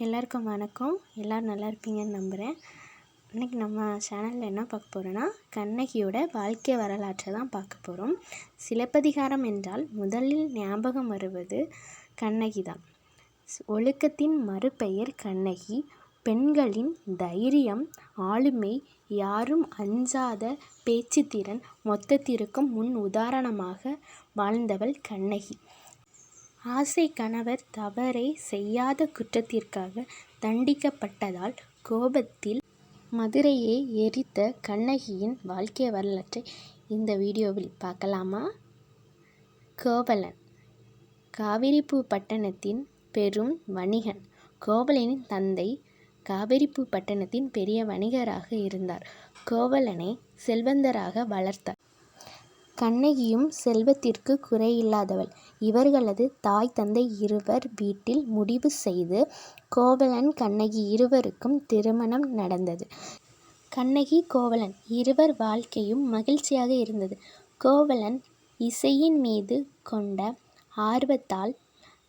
எல்லாருக்கும் வணக்கம். எல்லோரும் நல்லா இருப்பீங்கன்னு நம்புகிறேன் இன்றைக்கி நம்ம சேனலில் என்ன பார்க்க போகிறோன்னா கண்ணகியோட வாழ்க்கை வரலாற்றை தான் பார்க்க போகிறோம் சிலப்பதிகாரம் என்றால் முதலில் ஞாபகம் வருவது கண்ணகி தான். ஒழுக்கத்தின் மறுபெயர் கண்ணகி. பெண்களின் தைரியம் ஆளுமை யாரும் அஞ்சாத பேச்சுத்திறன் மொத்தத்திற்கும் முன் உதாரணமாக வாழ்ந்தவள் கண்ணகி. ஆசை கணவர் தவறை செய்யாத குற்றத்திற்காக தண்டிக்கப்பட்டதால் கோபத்தில் மதுரையை எரித்த கண்ணகியின் வாழ்க்கை வரலாற்றை இந்த வீடியோவில் பார்க்கலாமா? கோவலன். காவிரிப்பூ பட்டணத்தின் பெரும் வணிகன். கோவலனின் தந்தை காவிரிப்பூ பட்டணத்தின் பெரிய வணிகராக இருந்தார். கோவலனை செல்வந்தராக வளர்த்தார். கண்ணகியும் செல்வத்திற்கு குறையில்லாதவள். இவர்களது தாய் தந்தை இருவர் வீட்டில் முடிவு செய்து கோவலன் கண்ணகி இருவருக்கும் திருமணம் நடந்தது. கண்ணகி கோவலன் இருவர் வாழ்க்கையும் மகிழ்ச்சியாக இருந்தது. கோவலன் இசையின் மீது கொண்ட ஆர்வத்தால்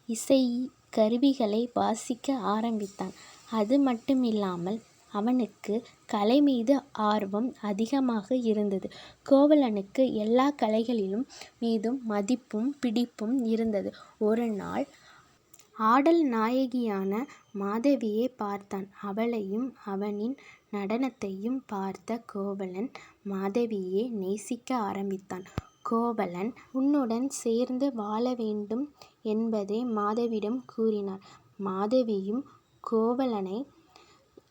இசை கருவிகளை வாசிக்க ஆரம்பித்தான். அது மட்டுமில்லாமல் அவனுக்கு கலை மீது ஆர்வம் அதிகமாக இருந்தது. கோவலனுக்கு எல்லா கலைகளிலும் மீதும் மதிப்பும் பிடிப்பும் இருந்தது. ஒரு நாள் ஆடல் நாயகியான மாதவியை பார்த்தான். அவளையும் அவனின் நடனத்தையும் பார்த்த கோவலன் மாதவியை நேசிக்க ஆரம்பித்தான். கோவலன் உன்னுடன் சேர்ந்து வாழ வேண்டும் என்பதை மாதவியிடம் கூறினார். மாதவியும் கோவலனை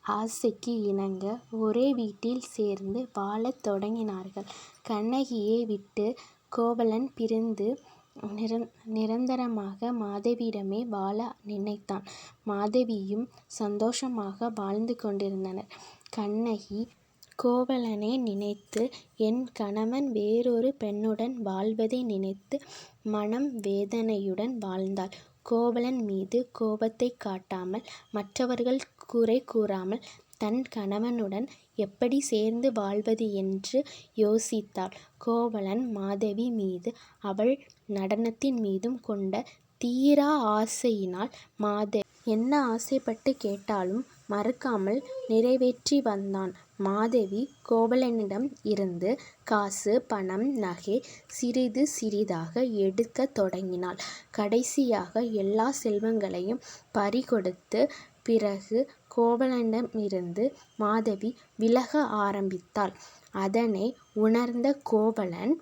ஆசைக்கு இணங்க ஒரே வீட்டில் சேர்ந்து வாழத் தொடங்கினார்கள். கண்ணகியை விட்டு கோவலன் பிரிந்து நிரந்தரமாக மாதவியிடமே வாழ நினைத்தான். மாதவியும் சந்தோஷமாக வாழ்ந்து கொண்டிருந்தனர். கண்ணகி கோவலனை நினைத்து என் கணவன் வேறொரு பெண்ணுடன் வாழ்வதை நினைத்து மனம் வேதனையுடன் வாழ்ந்தாள். கோவலன் மீது கோபத்தைக் காட்டாமல் மற்றவர்கள் குறை கூறாமல் தன் கணவனுடன் எப்படி சேர்ந்து வாழ்வது என்று யோசித்தாள். கோவலன் மாதவி மீது அவள் நடனத்தின் மீதும் கொண்ட தீரா ஆசையினால் மாதவி என்ன ஆசைப்பட்டு கேட்டாலும் மறுக்காமல் நிறைவேற்றி வந்தான். மாதவி கோவலனிடம் இருந்து காசு பணம் நகை சிறிது சிறிதாக எடுக்கத் தொடங்கினாள். கடைசியாக எல்லா செல்வங்களையும் பறிகொடுத்த பிறகு கோவலனிடமிருந்து மாதவி விலக ஆரம்பித்தாள். அதனை உணர்ந்த கோவலன்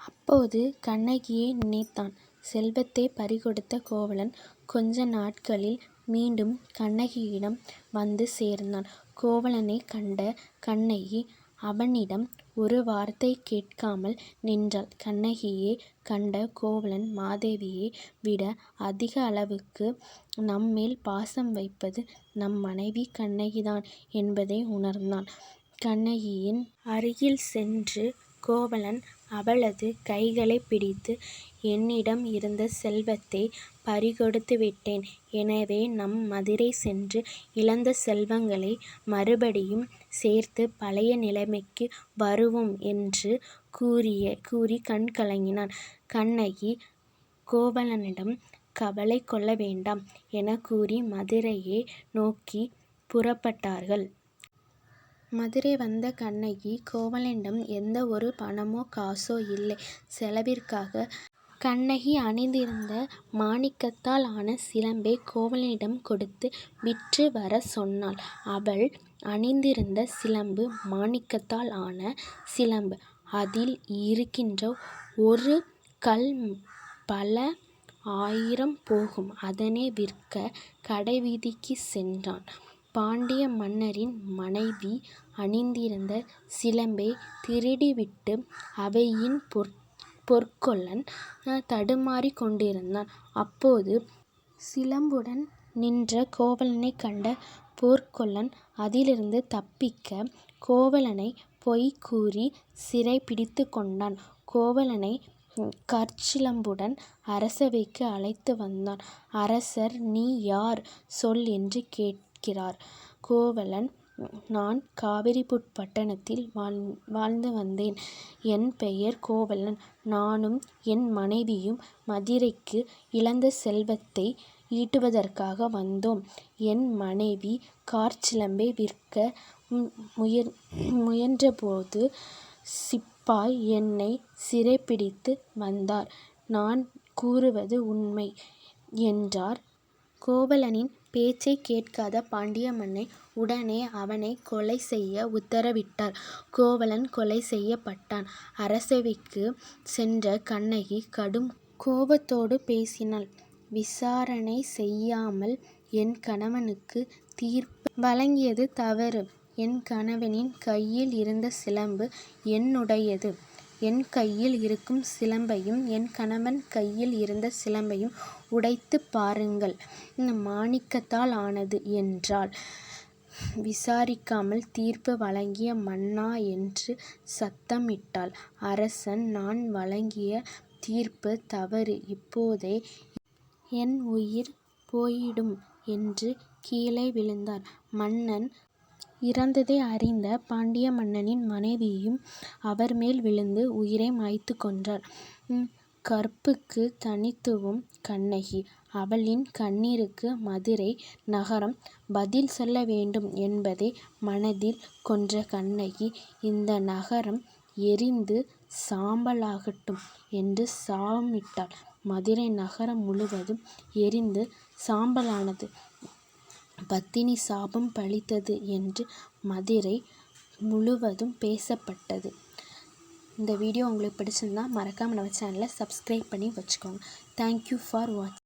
அப்போது கண்ணகியை நினைத்தான். செல்வத்தை பறிகொடுத்த கோவலன் கொஞ்ச நாட்களில் மீண்டும் கண்ணகியிடம் வந்து சேர்ந்தான். கோவலனைக் கண்ட கண்ணகி அவனிடம் ஒரு வார்த்தை கேட்காமல் நின்றாள். கண்ணகியைக் கண்ட கோவலன் மாதவியை விட அதிக அளவுக்கு நம்மேல் பாசம் வைப்பது நம் மனைவி கண்ணகிதான் என்பதை உணர்ந்தான். கண்ணகியின் அருகில் சென்று கோவலன் அவளது கைகளைப் பிடித்து என்னிடம் இருந்த செல்வத்தைப் பறிகொடுத்துவிட்டேன். எனவே நம் மதுரை சென்று இழந்த செல்வங்களை மறுபடியும் சேர்த்து பழைய நிலைமைக்கு வருவோம் என்று கூறி கண் கலங்கினான். கண்ணகி கோவலனிடம் கவலை கொள்ள வேண்டாம் எனக் கூறி மதுரையை நோக்கிப் புறப்பட்டார்கள். மதுரை வந்த கண்ணகி கோவலனிடம் எந்த ஒரு பணமோ காசோ இல்லை. செலவிற்காக கண்ணகி அணிந்திருந்த மாணிக்கத்தால் ஆன சிலம்பை கோவலனிடம் கொடுத்து விற்று வரச் சொன்னாள். அவள் அணிந்திருந்த சிலம்பு மாணிக்கத்தால் ஆன சிலம்பு. அதில் இருக்கின்ற ஒரு கல் பல ஆயிரம் போகும். அதனை விற்க கடைவீதிக்குச் சென்றான். பாண்டிய மன்னரின் மனைவி அணிந்திருந்த சிலம்பைத் திருடிவிட்டு அவையின் பொற்கொல்லன் தடுமாறிக் கொண்டிருந்தான். அப்போது சிலம்புடன் நின்ற கோவலனைக் கண்ட பொற்கொல்லன் அதிலிருந்து தப்பிக்க கோவலனைப் பொய் கூறிச் சிறை பிடித்துக் கொண்டான். கோவலனை கற்சிலம்புடன் அரசவைக்கு அழைத்து வந்தான். அரசர் நீ யார் சொல் என்று கேட்கிறார். கோவலன் நான் காவிரிப்பூப் பட்டணத்தில் வாழ்ந்து வந்தேன். என் பெயர் கோவலன். நானும் என் மனைவியும் மதுரைக்கு இழந்த செல்வத்தை ஈட்டுவதற்காக வந்தோம். என் மனைவி காற்சிலம்பை விற்க முயன்றபோது சிப்பாய் என்னை சிறைப்பிடித்து வந்தார். நான் கூறுவது உண்மை என்றார். கோவலனின் பேச்சைக் கேட்காத பாண்டிய மன்னன் உடனே அவனைக் கொலை செய்ய உத்தரவிட்டார். கோவலன் கொலை செய்யப்பட்டான். அரசவைக்குச் சென்ற கண்ணகி கடும் கோபத்தோடு பேசினாள். விசாரணை செய்யாமல் என் கணவனுக்குத் தீர்ப்பு வழங்கியது தவறு. என் கணவனின் கையில் இருந்த சிலம்பு என்னுடையது. என் கையில் இருக்கும் சிலம்பையும் என் கணவன் கையில் இருந்த சிலம்பையும் உடைத்துப் பாருங்கள் மாணிக்கத்தால் ஆனது என்றாள். விசாரிக்காமல் தீர்ப்பு வழங்கிய மன்னா என்று சத்தமிட்டாள். அரசன் நான் வழங்கிய தீர்ப்பு தவறு. இப்போதே என் உயிர் போயிடும் என்று கீழே விழுந்தார். மன்னன் இறந்ததை அறிந்த பாண்டிய மன்னனின் மனைவியும் அவர்மேல் விழுந்து உயிரை மாய்த்துக் கொண்டார். கற்புக்குத் தனித்துவம் கண்ணகி. அவளின் கண்ணீருக்கு மதுரை நகரம் பதில் சொல்ல வேண்டும் என்பதை மனதில் கொன்ற கண்ணகி இந்த நகரம் எரிந்து சாம்பலாகட்டும் என்று சாபமிட்டாள். மதுரை நகரம் முழுவதும் எரிந்து சாம்பலானது. பத்தினி சாபம் பலித்தது என்று மதுரை முழுவதும் பேசப்பட்டது. இந்த வீடியோ உங்களுக்கு பிடிச்சிருந்தா மறக்காமல் நம்ம சேனலை சப்ஸ்கிரைப் பண்ணி வச்சுக்கோங்க. தேங்க் யூ ஃபார் வாட்சிங்.